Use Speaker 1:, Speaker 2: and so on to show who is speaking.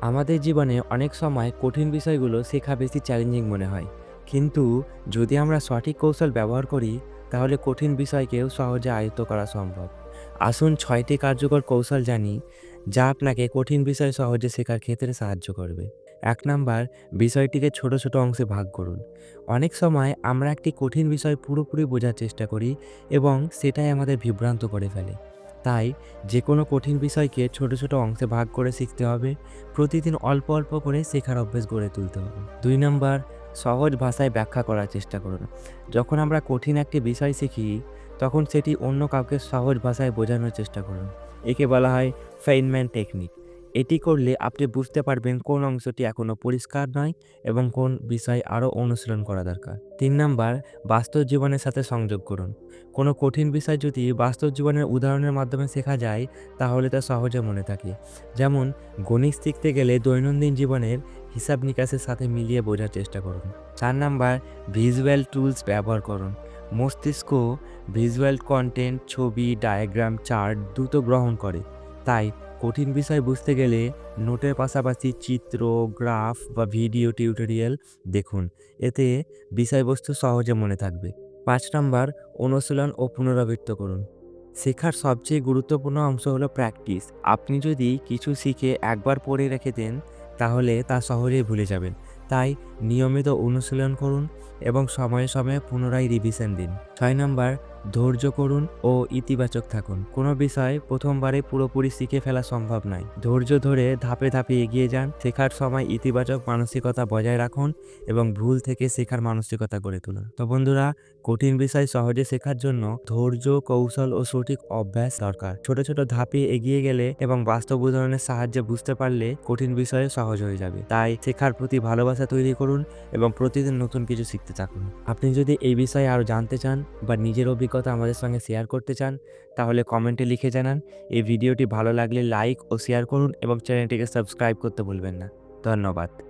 Speaker 1: আমাদের জীবনে অনেক সময় কঠিন বিষয়গুলো শেখা বেশি চ্যালেঞ্জিং মনে হয়। কিন্তু যদি আমরা সঠিক কৌশল ব্যবহার করি, তাহলে কঠিন বিষয়কেও সহজে আয়ত্ত করা সম্ভব। আসুন ছয়টি কার্যকর কৌশল জানি, যা আপনাকে কঠিন বিষয় সহজে শেখার ক্ষেত্রে সাহায্য করবে। এক নাম্বার, বিষয়টিকে ছোট ছোট অংশে ভাগ করুন। অনেক সময় আমরা একটি কঠিন বিষয় পুরোপুরি বোঝার চেষ্টা করি এবং সেটাই আমাদের বিভ্রান্ত করে ফেলে। তাই যে কোনো কঠিন বিষয়কে ছোট ছোট অংশে ভাগ করে শিখতে হবে। প্রতিদিন অল্প অল্প করে শেখার অভ্যেস গড়ে তুলতে হবে। দুই নম্বর, সহজ ভাষায় ব্যাখ্যা করার চেষ্টা করুন। যখন আমরা কঠিন একটি বিষয় শিখি, তখন সেটি অন্য কাউকে সহজ ভাষায় বোঝানোর চেষ্টা করুন। একে বলা হয় ফেইনম্যান টেকনিক। এটি করলে আপনি বুঝতে পারবেন কোন অংশটি এখনও পরিষ্কার নয় এবং কোন বিষয় আরও অনুশীলন করা দরকার। তিন নাম্বার, বাস্তব জীবনের সাথে সংযোগ করুন। কোনো কঠিন বিষয় যদি বাস্তব জীবনের উদাহরণের মাধ্যমে শেখা যায়, তাহলে তা সহজে মনে থাকে। যেমন, গণিত শিখতে গেলে দৈনন্দিন জীবনের হিসাব নিকাশের সাথে মিলিয়ে বোঝার চেষ্টা করুন। চার নাম্বার, ভিজুয়াল টুলস ব্যবহার করুন। মস্তিষ্ক ভিজুয়াল কন্টেন্ট, ছবি, ডায়াগ্রাম, চার্ট দ্রুত গ্রহণ করে। তাই কঠিন বিষয় বুঝতে গেলে নোটের পাশাপাশি চিত্র, গ্রাফ বা ভিডিও টিউটোরিয়াল দেখুন। এতে বিষয়বস্তু সহজে মনে থাকবে। পাঁচ নাম্বার, অনুশীলন ও পুনরাবৃত্ত করুন। শেখার সবচেয়ে গুরুত্বপূর্ণ অংশ হলো প্র্যাকটিস। আপনি যদি কিছু শিখে একবার পড়ে রেখে দেন, তাহলে তা সহজেই ভুলে যাবেন। তাই নিয়মিত অনুশীলন করুন এবং সময়ে সময়ে পুনরায় রিভিশন দিন। ছয় নম্বর ধৈর্য করুন ও ইতিবাচক থাকুন। কোনো বিষয় প্রথমবারে পুরোপুরি শিখে ফেলা সম্ভব নয়। ধৈর্য ধরে ধাপে ধাপে এগিয়ে যান, শেখার সময় ইতিবাচক মানসিকতা বজায় রাখুন এবং ভুল থেকে শেখার মানসিকতা গড়ে তুলুন। তো বন্ধুরা, কঠিন বিষয় সহজে শেখার জন্য ধৈর্য, কৌশল ও সঠিক অভ্যাস দরকার। ছোট ছোট ধাপে এগিয়ে গেলে এবং বাস্তব উদাহরণের সাহায্যে বুঝতে পারলে কঠিন বিষয়ে সহজ হয়ে যাবে। তাই শেখার প্রতি ভালোবাসা তৈরি করুন এবং প্রতিদিন নতুন কিছু শিখতে থাকুন। আপনি যদি এই বিষয়ে আরও জানতে চান বা নিজের অভিজ্ঞতা আমাদের সঙ্গে শেয়ার করতে চান, তাহলে কমেন্টে লিখে জানান। এই ভিডিওটি ভালো লাগলে লাইক ও শেয়ার করুন এবং চ্যানেলটিকে সাবস্ক্রাইব করতে ভুলবেন না। ধন্যবাদ।